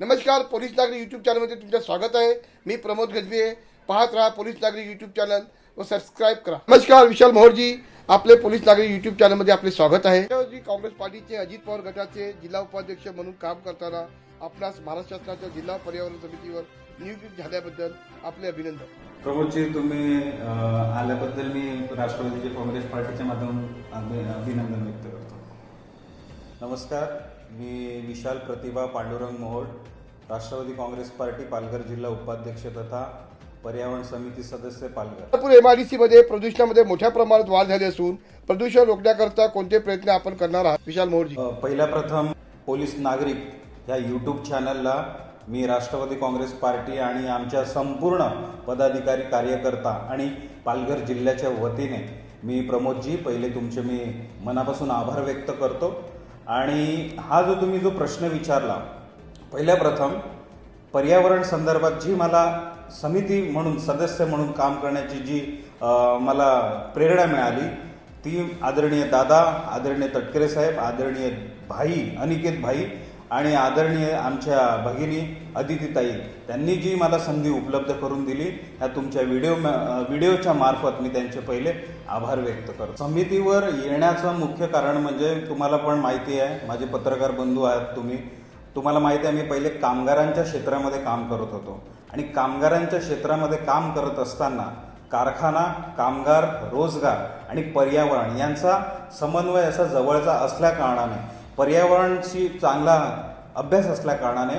नमस्कार पोलीस नागरिक यूट्यूब चॅनलमध्ये तुमचं स्वागत आहे. मी प्रमोद गजबे पाहत राहा पोलीस नागरिक यूट्यूब चॅनल व सबस्क्राईब करा. नमस्कार विशाल मोहरजी. आपले पोलीस नागरिक यूट्यूब चॅनलमध्ये आपले स्वागत आहे. काँग्रेस पार्टीचे अजित पवार गटाचे जिल्हा उपाध्यक्ष म्हणून काम करताना आपणास महाराष्ट्र शासनाच्या जिल्हा पर्यावरण समितीवर नियुक्ती झाल्याबद्दल आपले अभिनंदन. प्रमोदजी तुम्ही आल्याबद्दल मी राष्ट्रवादीचे काँग्रेस पार्टीच्या माध्यमातून अभि- अभिनंदन व्यक्त करतो. नमस्कार. मी विशाल प्रतिभा पांडुरंग मोहोळ राष्ट्रवादी काँग्रेस पार्टी पालघर जिल्हा उपाध्यक्ष तथा पर्यावरण समिती सदस्य पालघर. नागपूर एमआयडीसी मध्ये प्रदूषणामध्ये मोठ्या प्रमाणात वाढ झाली असून प्रदूषण रोखण्याकरता कोणते प्रयत्न आपण करणार आहात? विशाल मोहरजी अ, पहिल्या प्रथम पोलीस नागरिक ह्या यूट्यूब चॅनलला मी राष्ट्रवादी काँग्रेस पार्टी आणि आमच्या संपूर्ण पदाधिकारी कार्यकर्ता आणि पालघर जिल्ह्याच्या वतीने मी प्रमोदजी पहिले तुमचे मी मनापासून आभार व्यक्त करतो. आणि हा जो तुम्ही जो प्रश्न विचारला पहिल्या प्रथम पर्यावरण संदर्भात जी मला समिती म्हणून सदस्य म्हणून काम करण्याची जी मला प्रेरणा मिळाली ती आदरणीय दादा आदरणीय तटकरे साहेब आदरणीय भाई अनिकेत भाई आणि आदरणीय आमच्या भगिनी अदितीताई त्यांनी जी मला संधी उपलब्ध करून दिली ह्या तुमच्या व्हिडिओ व्हिडिओच्या मार्फत मी त्यांचे पहिले आभार व्यक्त करतो. समितीवर येण्याचं मुख्य कारण म्हणजे तुम्हाला पण माहिती आहे माझे पत्रकार बंधू आहात तुम्ही. तुम्हाला माहिती आहे मी पहिले कामगारांच्या क्षेत्रामध्ये काम करत होतो. आणि कामगारांच्या क्षेत्रामध्ये काम करत असताना कारखाना कामगार रोजगार आणि पर्यावरण यांचा समन्वय असा जवळचा असल्या कारणाने पर्यावरणाशी चांगला अभ्यास असल्या कारणाने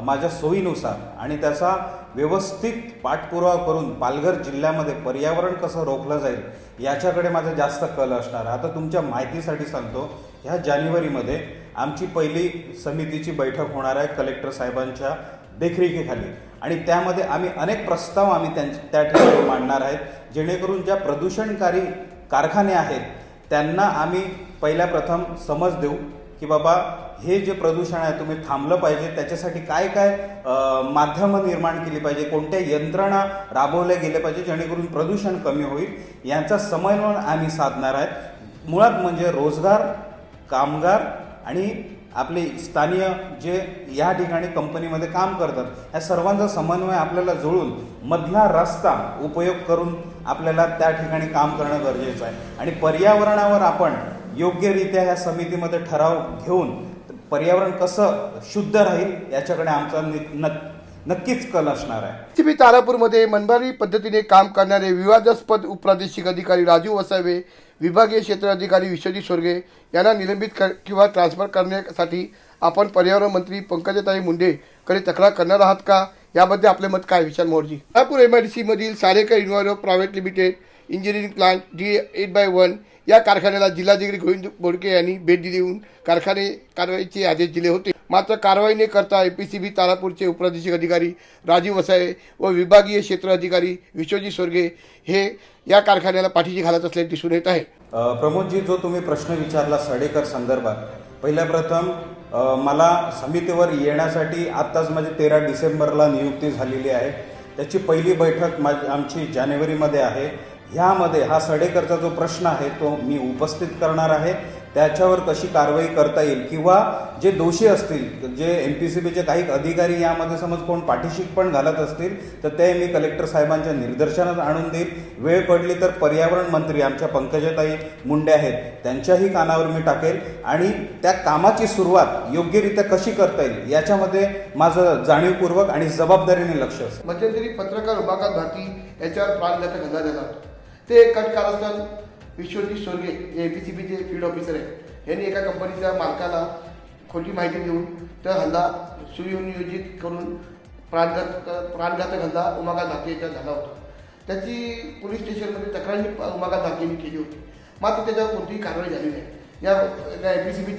माझ्या सोयीनुसार आणि त्याचा व्यवस्थित पाठपुरावा करून पालघर जिल्ह्यामध्ये पर्यावरण कसं रोखलं जाईल याच्याकडे माझा जास्त कल असणार आहे. आता तुमच्या माहितीसाठी सांगतो ह्या जानेवारीमध्ये आमची पहिली समितीची बैठक होणार आहे कलेक्टर साहेबांच्या देखरेखीखाली आणि त्यामध्ये आम्ही अनेक प्रस्ताव आम्ही त्यां त्या ठिकाणी मांडणार आहेत जेणेकरून ज्या प्रदूषणकारी कारखाने आहेत त्यांना आम्ही पहिल्या प्रथम समज देऊ की बाबा हे जे प्रदूषण आहे तुम्ही थांबलं पाहिजे. त्याच्यासाठी काय काय माध्यमं निर्माण केली पाहिजे? कोणत्या यंत्रणा राबवल्या गेल्या पाहिजे जेणेकरून प्रदूषण कमी होईल? यांचा समन्वय आम्ही साधणार आहेत. मुळात म्हणजे रोजगार कामगार आणि आपले स्थानीय जे या ठिकाणी कंपनीमध्ये काम करतात या सर्वांचा समन्वय आपल्याला जुळून मधला रस्ता उपयोग करून आपल्याला त्या ठिकाणी काम करणं गरजेचं आहे. आणि पर्यावरणावर आपण योग्यरित्या ह्या समितीमध्ये ठराव घेऊन पर्यावरण कसं शुद्ध राहील याच्याकडे आमचा नक्कीच कल असणार आहे. सीबी तारापूरमध्ये मनमानी पद्धतीने काम करणारे विवादास्पद उपप्रादेशिक अधिकारी राजू वसावे विभागीय क्षेत्र अधिकारी विश्वजित सोरगे यांना निलंबित कर किंवा ट्रान्सफर करण्यासाठी आपण पर्यावरण मंत्री पंकजाताई मुंडेकडे तक्रार करणार आहात का? याबद्दल आपले मत काय Vishal Morjim? Tarapur M I D सीमधील Sarekar enviro private limited engineering plant D eight by one या कारखान्याला जिल्हाधिकारी गोविंद बोडके यांनी भेट दिली देऊन कारखाने कारवाईचे आदेश दिले होते. मात्र कारवाई न करता आय पी सी बी तारापूरचे उपप्रादेशिक अधिकारी राजीव वसाळे व विभागीय क्षेत्र अधिकारी विश्वजी स्वर्गे हे या कारखान्याला पाठीशी घालत असल्याचे दिसून येत आहे. प्रमोदजी जो तुम्ही प्रश्न विचारला सडेकर संदर्भात पहिल्या प्रथम मला समितीवर येण्यासाठी आत्ताच माझी तेरा डिसेंबरला नियुक्ती झालेली आहे. त्याची पहिली बैठक माझी आमची जानेवारीमध्ये आहे. ह्यामध्ये हा सडेकरचा जो प्रश्न आहे तो मी उपस्थित करणार आहे. त्याच्यावर कशी कारवाई करता येईल? किंवा जे दोषी असतील जे एम पी सी बीचे काही अधिकारी यामध्ये समज कोण पाठीशीक पण घालत असतील तर ते मी कलेक्टर साहेबांच्या निदर्शनात आणून देईल. वेळ पडली तर पर्यावरण मंत्री आमच्या पंकजाताई मुंडे आहेत. त्यांच्याही कानावर मी टाकेल. आणि त्या कामाची सुरुवात योग्यरित्या कशी करता येईल याच्यामध्ये माझं जाणीवपूर्वक आणि जबाबदारीने लक्ष असेल. मध्यंतरी पत्रकार उमाकांत घाती याच्यावर प्राणघातक हल्ला झाला ते कट कारस्थान विश्वजित सोरगे जे बीचे फील्ड ऑफिसर आहे. यांनी एका कंपनीच्या मालकाला खोटी माहिती देऊन त्या हल्ला सुनियोजित करून प्राणघात प्राणघातक हल्ला उमाकांत भारती याच्यावर झाला होता. त्याची पोलीस स्टेशनमध्ये तक्रारही उमाकांत भारतीयांनी केली होती. मात्र त्याच्यावर कोणतीही कारवाई झाली नाही. या एपीसीबी